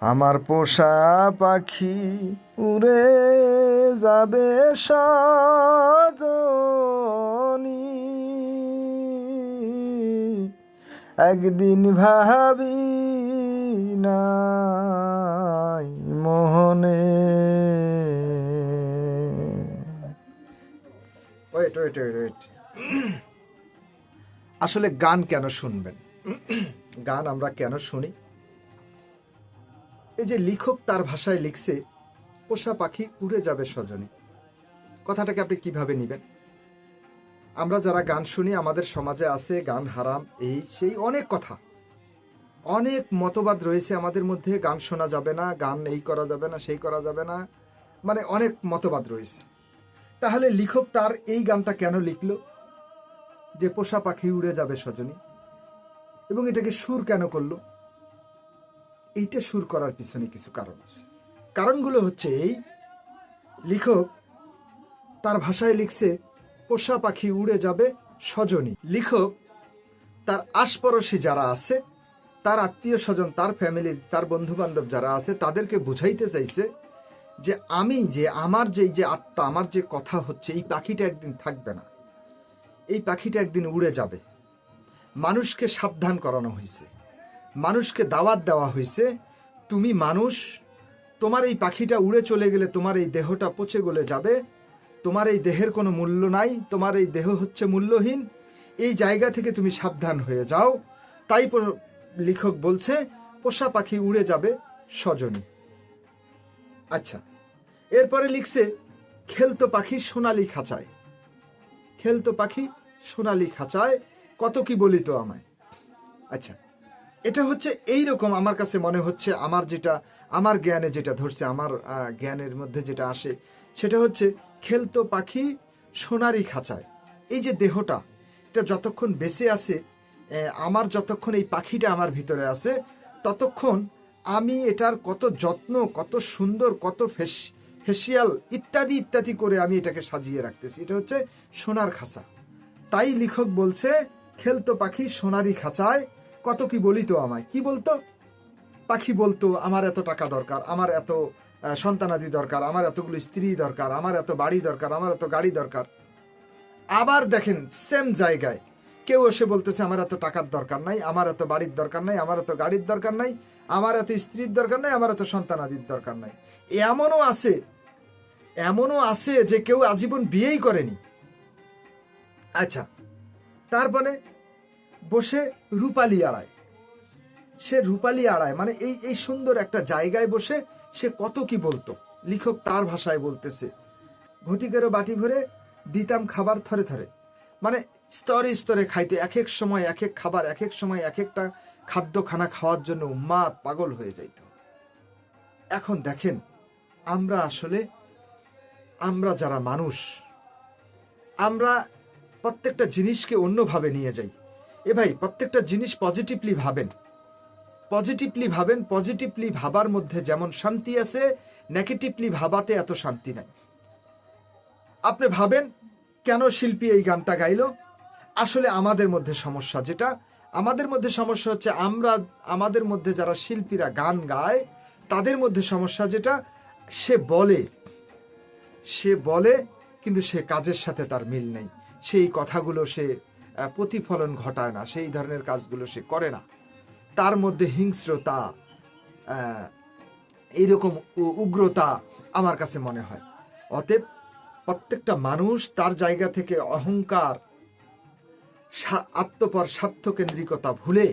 আমার পোষা পাখি উড়ে যাবে সজনী। একদিন ভাবি নাই মোহনে। ওয়েট আসলে গান কেন শুনবেন? গান আমরা কেন শুনি? এই যে লেখক তার ভাষায় লিখছে, পোষা পাখি উড়ে যাবে সজনী। কথাটাকে আপনি কীভাবে নেবেন? আমরা যারা গান শুনি, আমাদের সমাজে আছে গান হারাম, এই, সেই অনেক কথা। অনেক মতবাদ রয়েছে আমাদের মধ্যে, গান শোনা যাবে না, গান এই করা যাবে না, সেই করা যাবে না মানে অনেক মতবাদ রয়েছে। তাহলে লেখক তার এই গানটা কেন লিখল? যে পোষা পাখি উড়ে যাবে সজনী। এবং এটাকে সুর কেন করল? এইটা সুর করার পিছনে কিছু কারণ আছে। কারণগুলো হচ্ছে এই, লেখক তার ভাষায় লিখছে, পোষা পাখি উড়ে যাবে সজনী। লেখক তার আশপড়শী যারা আছে, তার আত্মীয় স্বজন, তার ফ্যামিলির তার বন্ধু বান্ধব যারা আছে, তাদেরকে বুঝাইতে চাইছে যে আমি যে আমার যে যে আত্মা, আমার যে কথা হচ্ছে, এই পাখিটা একদিন থাকবে না। এই পাখিটা একদিন উড়ে যাবে। মানুষকে সাবধান করানো হয়েছে মানুষকে দাওয়াত দেওয়া হয়েছে, তুমি মানুষ, তোমার এই পাখিটা উড়ে চলে গেলে তোমার এই দেহটা পচে গলে যাবে, তোমার এই দেহের কোনো মূল্য নাই, তোমার এই দেহ হচ্ছে মূল্যহীন, এই জায়গা থেকে তুমি সাবধান হয়ে যাও। তাই লেখক বলছে, পোষা পাখি উড়ে যাবে সজনী। আচ্ছা এরপরে লিখছে, খেলতো পাখি সোনালি খাঁচায়। খেলতো পাখি সোনালি খাঁচায়, কত কি বলিত আমায়? আচ্ছা এটা হচ্ছে এই রকম আমার কাছে মনে হচ্ছে, আমার যেটা, আমার জ্ঞানে যেটা ধরছে, আমার জ্ঞানের মধ্যে যেটা আসে, সেটা হচ্ছে খেলতো পাখি সোনারি খাঁচায়। এই যে দেহটা, এটা যতক্ষণ বেঁচে আছে আমার যতক্ষণ এই পাখিটা আমার ভিতরে আছে, ততক্ষণ আমি এটার কত যত্ন, কত সুন্দর, কত ফেস, ফেসিয়াল ইত্যাদি ইত্যাদি করে আমি এটাকে সাজিয়ে রাখতেছি। এটা হচ্ছে সোনার খাঁচা। তাই লেখক বলছে, খেলতো পাখি সোনারি খাঁচায় কত কি বলিত আমায়? কি বলতো? পাখি বলতো, আমার এত টাকা দরকার, আমার এত সন্তানাদি দরকার, আমার এতগুলো স্ত্রী দরকার, আমার এত বাড়ি দরকার, আমার এত গাড়ি দরকার। আবার দেখেন সেম জায়গায়। কেউ এসে বলতেছে, আমার এত টাকার দরকার নাই, আমার এত বাড়ির দরকার নাই, আমার এত গাড়ির দরকার নাই, আমার এত স্ত্রীর দরকার নাই, আমার এত সন্তানাদির দরকার নাই। এমনও আছে এমনও আছে যে কেউ আজীবন বিয়েই করেনি। আচ্ছা তারপরে? বসে রূপালি আড়ায়। সে রূপালি আড়ায় মানে এই এই সুন্দর একটা জায়গায় বসে সে কত কি বলতো। লিখক তার ভাষায় বলতেছে, ঘটিকেরও বাটি ভরে দিতাম খাবার থরে থরে। মানে স্তরে স্তরে খাইতে এক এক সময় এক এক খাবার এক এক সময় এক একটা খাদ্য খানা খাওয়ার জন্য উম্মাদ পাগল হয়ে যাইত। এখন দেখেন, আমরা আসলে, আমরা যারা মানুষ, আমরা প্রত্যেকটা জিনিসকে অন্যভাবে নিয়ে যাই। এ ভাই, প্রত্যেকটা জিনিস পজিটিভলি ভাবেন। পজিটিভলি ভাবেন পজিটিভলি ভাবার মধ্যে যেমন শান্তি আছে নেগেটিভলি ভাবাতে এত শান্তি নাই। আপনি ভাবেন, কেন শিল্পী এই গানটা গাইল? আসলে আমাদের মধ্যে সমস্যা যেটা, আমাদের মধ্যে সমস্যা হচ্ছে আমরা, আমাদের মধ্যে যারা শিল্পীরা গান গায়, তাদের মধ্যে সমস্যা যেটা, সে বলে। সে বলে, কিন্তু সে কাজের সাথে তার মিল নেই। সেই কথাগুলো সে প্রতিফলন ঘটায় না, সেই ধরনের কাজগুলো সে করে না। তার মধ্যে হিংস্রতা এইরকম উগ্রতা আমার কাছে মনে হয়। অতএব প্রত্যেকটা মানুষ তার জায়গা থেকে অহংকার আত্মপর স্বার্থকেন্দ্রিকতা ভুলে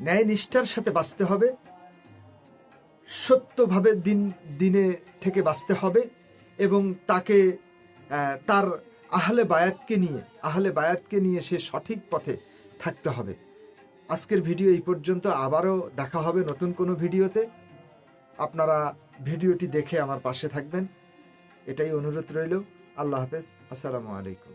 ন্যায় নিষ্ঠার সাথে বাঁচতে হবে। সত্যভাবে দিন, দিনে থেকে বাঁচতে হবে এবং তাকে তার আহলে বায়াতকে নিয়ে, আহলে বায়াতকে নিয়ে সে সঠিক পথে থাকতে হবে। আজকের ভিডিও এই পর্যন্ত। আবারও দেখা হবে নতুন কোনো ভিডিওতে। আপনারা ভিডিওটি দেখে আমার পাশে থাকবেন। এটাই অনুরোধ রইল। আল্লাহ হাফেজ। আসসালামু আলাইকুম।